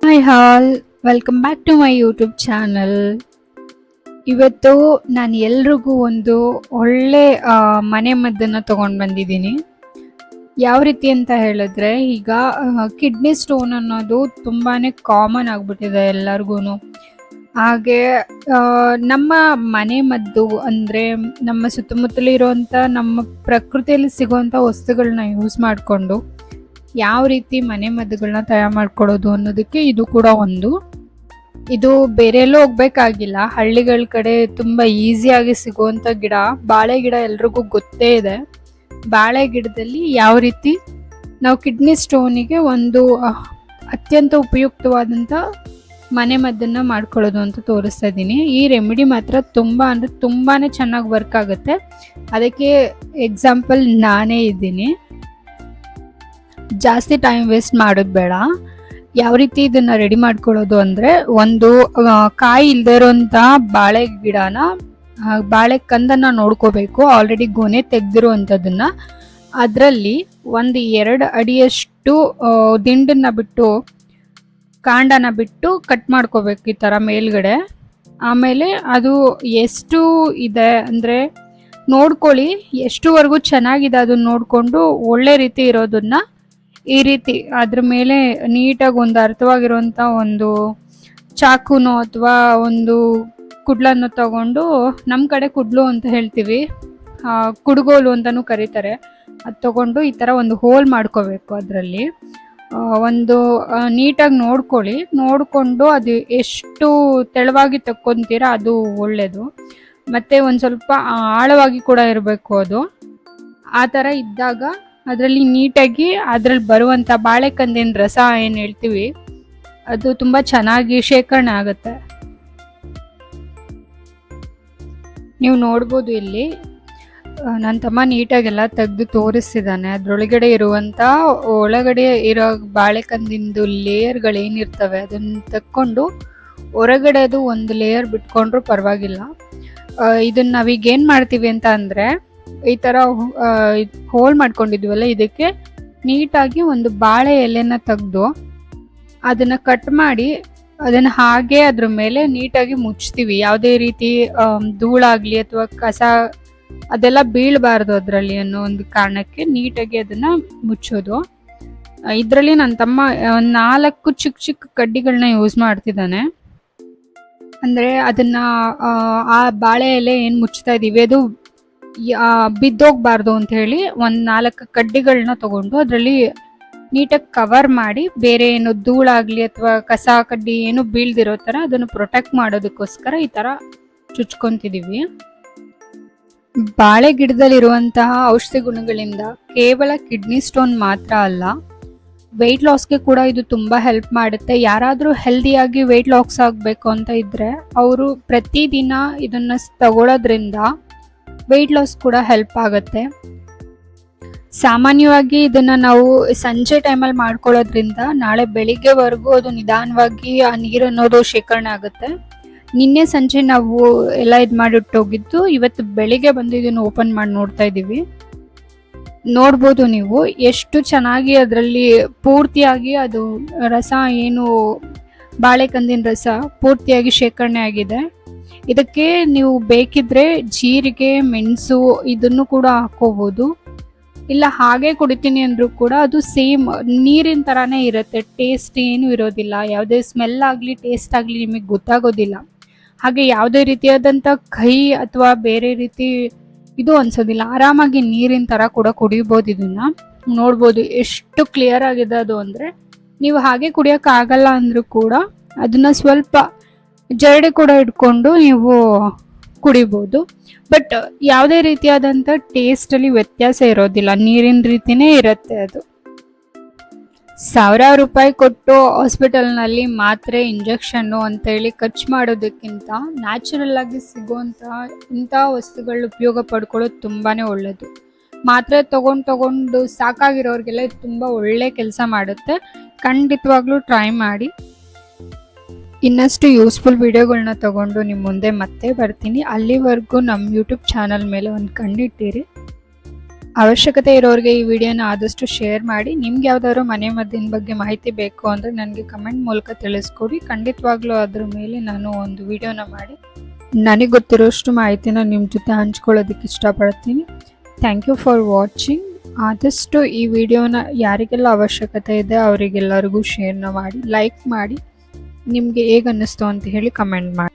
Hi all welcome back to my YouTube channel ಇವತ್ತು ನಾನು ಎಲ್ರಿಗೂ ಒಂದು ಒಳ್ಳೆ ಮನೆ ಮದ್ದನ್ನು ತೊಗೊಂಡು ಬಂದಿದ್ದೀನಿ. ಯಾವ ರೀತಿ ಅಂತ ಹೇಳಿದ್ರೆ, ಈಗ ಕಿಡ್ನಿ ಸ್ಟೋನ್ ಅನ್ನೋದು ತುಂಬಾ ಕಾಮನ್ ಆಗಿಬಿಟ್ಟಿದೆ ಎಲ್ಲರಿಗೂ ಹಾಗೆ ನಮ್ಮ ಮನೆ ಮದ್ದು ಅಂದರೆ ನಮ್ಮ ಸುತ್ತಮುತ್ತಲಿರುವಂಥ ನಮ್ಮ ಪ್ರಕೃತಿಯಲ್ಲಿ ಸಿಗುವಂಥ ವಸ್ತುಗಳನ್ನ ಯೂಸ್ ಮಾಡಿಕೊಂಡು ಯಾವ ರೀತಿ ಮನೆ ಮದ್ದುಗಳನ್ನ ತಯಾರು ಮಾಡ್ಕೊಳ್ಳೋದು ಅನ್ನೋದಕ್ಕೆ ಇದು ಕೂಡ ಒಂದು. ಇದು ಬೇರೆಲ್ಲೂ ಹೋಗ್ಬೇಕಾಗಿಲ್ಲ. ಹಳ್ಳಿಗಳ ಕಡೆ ತುಂಬ ಈಸಿಯಾಗಿ ಸಿಗುವಂಥ ಗಿಡ, ಬಾಳೆ ಗಿಡ ಎಲ್ರಿಗೂ ಗೊತ್ತೇ ಇದೆ. ಬಾಳೆ ಗಿಡದಲ್ಲಿ ಯಾವ ರೀತಿ ನಾವು ಕಿಡ್ನಿ ಸ್ಟೋನಿಗೆ ಒಂದು ಅತ್ಯಂತ ಉಪಯುಕ್ತವಾದಂಥ ಮನೆ ಮದ್ದನ್ನು ಮಾಡ್ಕೊಳ್ಳೋದು ಅಂತ ತೋರಿಸ್ತಾ ಇದ್ದೀನಿ. ಈ ರೆಮಿಡಿ ಮಾತ್ರ ತುಂಬ ಅಂದರೆ ತುಂಬಾ ಚೆನ್ನಾಗಿ ವರ್ಕ್ ಆಗುತ್ತೆ. ಅದಕ್ಕೆ ಎಕ್ಸಾಂಪಲ್ ನಾನೇ ಇದ್ದೀನಿ. ಜಾಸ್ತಿ ಟೈಮ್ ವೇಸ್ಟ್ ಮಾಡೋದು ಬೇಡ. ಯಾವ ರೀತಿ ಇದನ್ನ ರೆಡಿ ಮಾಡ್ಕೊಳ್ಳೋದು ಅಂದರೆ ಒಂದು ಕಾಯಿ ಇಲ್ಲದೆ ಇರೋಂಥ ಬಾಳೆ ಗಿಡನ ಬಾಳೆ ಕಂದನ್ನ ನೋಡ್ಕೋಬೇಕು. ಆಲ್ರೆಡಿ ಗೊನೆ ತೆಗ್ದಿರುವಂಥದ್ದನ್ನ. ಅದರಲ್ಲಿ ಒಂದು ಎರಡು ಅಡಿಯಷ್ಟು ದಿಂಡನ್ನ ಬಿಟ್ಟು, ಕಾಂಡನ ಬಿಟ್ಟು ಕಟ್ ಮಾಡ್ಕೋಬೇಕು ಈ ಥರ ಮೇಲ್ಗಡೆ. ಆಮೇಲೆ ಅದು ಎಷ್ಟು ಇದೆ ಅಂದರೆ ನೋಡ್ಕೊಳ್ಳಿ. ಎಷ್ಟುವರೆಗೂ ಚೆನ್ನಾಗಿದೆ ಅದನ್ನ ನೋಡಿಕೊಂಡು ಒಳ್ಳೆ ರೀತಿ ಇರೋದನ್ನ ಈ ರೀತಿ ಅದ್ರ ಮೇಲೆ ನೀಟಾಗಿ ಒಂದು ಅರ್ಥವಾಗಿರುವಂಥ ಒಂದು ಚಾಕುನೋ ಅಥವಾ ಒಂದು ಕುಡ್ಲನ್ನು ತಗೊಂಡು ನಮ್ಮ ಕಡೆ ಕುಡ್ಲು ಅಂತ ಹೇಳ್ತೀವಿ. ಕುಡ್ಗೋಲು ಅಂತಲೂ ಕರೀತಾರೆ. ಅದು ತಗೊಂಡು ಈ ಥರ ಒಂದು ಹೋಲ್ ಮಾಡ್ಕೋಬೇಕು ಅದರಲ್ಲಿ. ಒಂದು ನೀಟಾಗಿ ನೋಡ್ಕೊಳ್ಳಿ. ನೋಡಿಕೊಂಡು ಅದು ಎಷ್ಟು ತೆಳುವಾಗಿ ತಕ್ಕೊಂತೀರಾ ಅದು ಒಳ್ಳೆಯದು ಮತ್ತು ಒಂದು ಸ್ವಲ್ಪ ಆಳವಾಗಿ ಕೂಡ ಇರಬೇಕು ಅದು. ಆ ಥರ ಇದ್ದಾಗ ಅದರಲ್ಲಿ ನೀಟಾಗಿ ಅದ್ರಲ್ಲಿ ಬರುವಂಥ ಬಾಳೆಕಂದಿನ ರಸ ಏನು ಹೇಳ್ತೀವಿ, ಅದು ತುಂಬ ಚೆನ್ನಾಗಿ ಶೇಖರಣೆ ಆಗುತ್ತೆ. ನೀವು ನೋಡ್ಬೋದು ಇಲ್ಲಿ ನನ್ನ ತಮ್ಮ ನೀಟಾಗೆಲ್ಲ ತೆಗೆದು ತೋರಿಸ್ತಿದ್ದಾನೆ ಅದರೊಳಗಡೆ ಇರುವಂಥ ಒಳಗಡೆ ಇರೋ ಬಾಳೆಕಂದಿಂದು ಲೇಯರ್ಗಳೇನಿರ್ತವೆ ಅದನ್ನು ತಕ್ಕೊಂಡು ಹೊರಗಡೆ ಅದು ಒಂದು ಲೇಯರ್ ಬಿಟ್ಕೊಂಡ್ರೂ ಪರವಾಗಿಲ್ಲ. ಇದನ್ನು ನಾವೀಗ ಏನು ಮಾಡ್ತೀವಿ ಅಂತ ಅಂದರೆ ಈ ಥರ ಹೋಲ್ ಮಾಡ್ಕೊಂಡಿದ್ವಲ್ಲ ಇದಕ್ಕೆ ನೀಟಾಗಿ ಒಂದು ಬಾಳೆ ಎಲೆನ ತೆಗೆದು ಅದನ್ನು ಕಟ್ ಮಾಡಿ ಅದನ್ನು ಹಾಗೆ ಅದ್ರ ಮೇಲೆ ನೀಟಾಗಿ ಮುಚ್ತೀವಿ. ಯಾವುದೇ ರೀತಿ ಧೂಳಾಗ್ಲಿ ಅಥವಾ ಕಸ ಅದೆಲ್ಲ ಬೀಳಬಾರ್ದು ಅದರಲ್ಲಿ ಅನ್ನೋ ಒಂದು ಕಾರಣಕ್ಕೆ ನೀಟಾಗಿ ಅದನ್ನ ಮುಚ್ಚೋದು. ಇದರಲ್ಲಿ ನನ್ನ ತಮ್ಮ ನಾಲ್ಕು ಚಿಕ್ಕ ಚಿಕ್ಕ ಕಡ್ಡಿಗಳನ್ನ ಯೂಸ್ ಮಾಡ್ತಿದ್ದಾನೆ. ಅಂದರೆ ಅದನ್ನ ಆ, ಬಾಳೆ ಎಲೆ ಏನು ಮುಚ್ತಾ ಇದ್ದೀವಿ ಅದು ಬಿದ್ದೋಗ್ಬಾರ್ದು ಅಂತ ಹೇಳಿ ಒಂದು ನಾಲ್ಕು ಕಡ್ಡಿಗಳನ್ನ ತಗೊಂಡು ಅದರಲ್ಲಿ ನೀಟಾಗಿ ಕವರ್ ಮಾಡಿ ಬೇರೆ ಏನು ಧೂಳಾಗ್ಲಿ ಅಥವಾ ಕಸ, ಕಡ್ಡಿ ಏನು ಬೀಳ್ದಿರೋ ಥರ ಅದನ್ನು ಪ್ರೊಟೆಕ್ಟ್ ಮಾಡೋದಕ್ಕೋಸ್ಕರ ಈ ಥರ ಚುಚ್ಕೊಂತಿದೀವಿ. ಬಾಳೆ ಗಿಡದಲ್ಲಿರುವಂತಹ ಔಷಧಿ ಗುಣಗಳಿಂದ ಕೇವಲ ಕಿಡ್ನಿ ಸ್ಟೋನ್ ಮಾತ್ರ ಅಲ್ಲ ವೆಯ್ಟ್ ಲಾಸ್ಗೆ ಕೂಡ ಇದು ತುಂಬ ಹೆಲ್ಪ್ ಮಾಡುತ್ತೆ. ಯಾರಾದರೂ ಹೆಲ್ದಿಯಾಗಿ ವೆಯ್ಟ್ ಲಾಸ್ ಆಗಬೇಕು ಅಂತ ಇದ್ದರೆ ಅವರು ಪ್ರತಿದಿನ ಇದನ್ನು ತಗೊಳ್ಳೋದ್ರಿಂದ ವೆಯ್ಟ್ ಲಾಸ್ ಕೂಡ ಹೆಲ್ಪ್ ಆಗುತ್ತೆ. ಸಾಮಾನ್ಯವಾಗಿ ಇದನ್ನು ನಾವು ಸಂಜೆ ಟೈಮಲ್ಲಿ ಮಾಡ್ಕೊಳ್ಳೋದ್ರಿಂದ ನಾಳೆ ಬೆಳಿಗ್ಗೆವರೆಗೂ ಅದು ನಿಧಾನವಾಗಿ ಆ ನೀರು ಅನ್ನೋದು ಶೇಖರಣೆ ಆಗುತ್ತೆ. ನಿನ್ನೆ ಸಂಜೆ ನಾವು ಎಲ್ಲ ಇದು ಮಾಡಿಟ್ಟೋಗಿದ್ದು ಇವತ್ತು ಬೆಳಿಗ್ಗೆ ಬಂದು ಇದನ್ನು ಓಪನ್ ಮಾಡಿ ನೋಡ್ತಾ ಇದ್ದೀವಿ. ನೋಡ್ಬೋದು ನೀವು, ಎಷ್ಟು ಚೆನ್ನಾಗಿ ಅದರಲ್ಲಿ ಪೂರ್ತಿಯಾಗಿ ಅದು ರಸ ಏನು ಬಾಳೆಕಂದಿನ ರಸ ಪೂರ್ತಿಯಾಗಿ ಶೇಖರಣೆ ಆಗಿದೆ. ಇದಕ್ಕೆ ನೀವು ಬೇಕಿದ್ರೆ ಜೀರಿಗೆ, ಮೆಣಸು ಇದನ್ನು ಕೂಡ ಹಾಕೋಬಹುದು ಇಲ್ಲ, ಹಾಗೆ ಕುಡಿತೀನಿ ಅಂದ್ರೂ ಕೂಡ ಅದು ಸೇಮ್ ನೀರಿನ ತರಾನೇ ಇರುತ್ತೆ ಟೇಸ್ಟ್ ಏನು ಇರೋದಿಲ್ಲ. ಯಾವುದೇ ಸ್ಮೆಲ್ ಆಗಲಿ ಟೇಸ್ಟ್ ಆಗಲಿ ನಿಮಗೆ ಗೊತ್ತಾಗೋದಿಲ್ಲ. ಹಾಗೆ ಯಾವುದೇ ರೀತಿಯಾದಂಥ ಕಹಿ ಅಥವಾ ಬೇರೆ ರೀತಿ ಇದು ಅನ್ಸೋದಿಲ್ಲ. ಆರಾಮಾಗಿ ನೀರಿನ ತರ ಕೂಡ ಕುಡಿಬೋದು ಇದನ್ನ. ನೋಡ್ಬೋದು ಎಷ್ಟು ಕ್ಲಿಯರ್ ಆಗಿದೆ ಅದು ಅಂದ್ರೆ, ನೀವು ಹಾಗೆ ಕುಡಿಯೋಕ್ಕಾಗಲ್ಲ ಅಂದ್ರೂ ಕೂಡ ಅದನ್ನ ಸ್ವಲ್ಪ ಜರಡಿ ಕೂಡ ಇಟ್ಕೊಂಡು ನೀವು ಕುಡಿಬೋದು. ಬಟ್ ಯಾವುದೇ ರೀತಿಯಾದಂಥ ಟೇಸ್ಟಲ್ಲಿ ವ್ಯತ್ಯಾಸ ಇರೋದಿಲ್ಲ. ನೀರಿನ ರೀತಿನೇ ಇರುತ್ತೆ ಅದು. ಸಾವಿರಾರು ರೂಪಾಯಿ ಕೊಟ್ಟು ಹಾಸ್ಪಿಟಲ್ನಲ್ಲಿ ಮಾತ್ರೆ ಇಂಜೆಕ್ಷನ್ನು ಅಂತೇಳಿ ಖರ್ಚು ಮಾಡೋದಕ್ಕಿಂತ ನ್ಯಾಚುರಲ್ ಆಗಿ ಸಿಗುವಂತ ಇಂಥ ವಸ್ತುಗಳು ಉಪಯೋಗ ಪಡ್ಕೊಳ್ಳೋದು ತುಂಬಾ ಒಳ್ಳೆಯದು ಮಾತ್ರೆ ತಗೊಂಡು ತಗೊಂಡು ಸಾಕಾಗಿರೋರಿಗೆಲ್ಲ ಇದು ತುಂಬ ಒಳ್ಳೆ ಕೆಲಸ ಮಾಡುತ್ತೆ. ಖಂಡಿತವಾಗ್ಲೂ ಟ್ರೈ ಮಾಡಿ. ಇನ್ನಷ್ಟು ಯೂಸ್ಫುಲ್ ವಿಡಿಯೋಗಳನ್ನ ತಗೊಂಡು ನಿಮ್ಮ ಮುಂದೆ ಮತ್ತೆ ಬರ್ತೀನಿ. ಅಲ್ಲಿವರೆಗೂ ನಮ್ಮ ಯೂಟ್ಯೂಬ್ ಚಾನಲ್ ಮೇಲೆ ಒಂದು ಕಣ್ಣಿಟ್ಟಿರಿ ಅವಶ್ಯಕತೆ ಇರೋರಿಗೆ ಈ ವಿಡಿಯೋನ ಆದಷ್ಟು ಶೇರ್ ಮಾಡಿ. ನಿಮ್ಗೆ ಯಾವ್ದಾದ್ರು ಮನೆ ಮದ್ದಿನ ಬಗ್ಗೆ ಮಾಹಿತಿ ಬೇಕು ಅಂದರೆ ನನಗೆ ಕಮೆಂಟ್ ಮೂಲಕ ತಿಳಿಸ್ಕೊಡಿ. ಖಂಡಿತವಾಗ್ಲೂ ಅದ್ರ ಮೇಲೆ ನಾನು ಒಂದು ವಿಡಿಯೋನ ಮಾಡಿ ನನಗೆ ಗೊತ್ತಿರೋಷ್ಟು ಮಾಹಿತಿನ ನಿಮ್ಮ ಜೊತೆ ಹಂಚ್ಕೊಳ್ಳೋದಕ್ಕೆ ಇಷ್ಟಪಡ್ತೀನಿ. ಥ್ಯಾಂಕ್ ಯು ಫಾರ್ ವಾಚಿಂಗ್ ಆದಷ್ಟು ಈ ವಿಡಿಯೋನ ಯಾರಿಗೆಲ್ಲ ಅವಶ್ಯಕತೆ ಇದೆ ಅವರಿಗೆಲ್ಲರಿಗೂ ಶೇರ್ನ ಮಾಡಿ ಲೈಕ್ ಮಾಡಿ. ನಿಮಗೆ ಹೇಗೆ ಅನ್ನಿಸ್ತು ಅಂತ ಹೇಳಿ ಕಮೆಂಟ್ ಮಾಡಿ.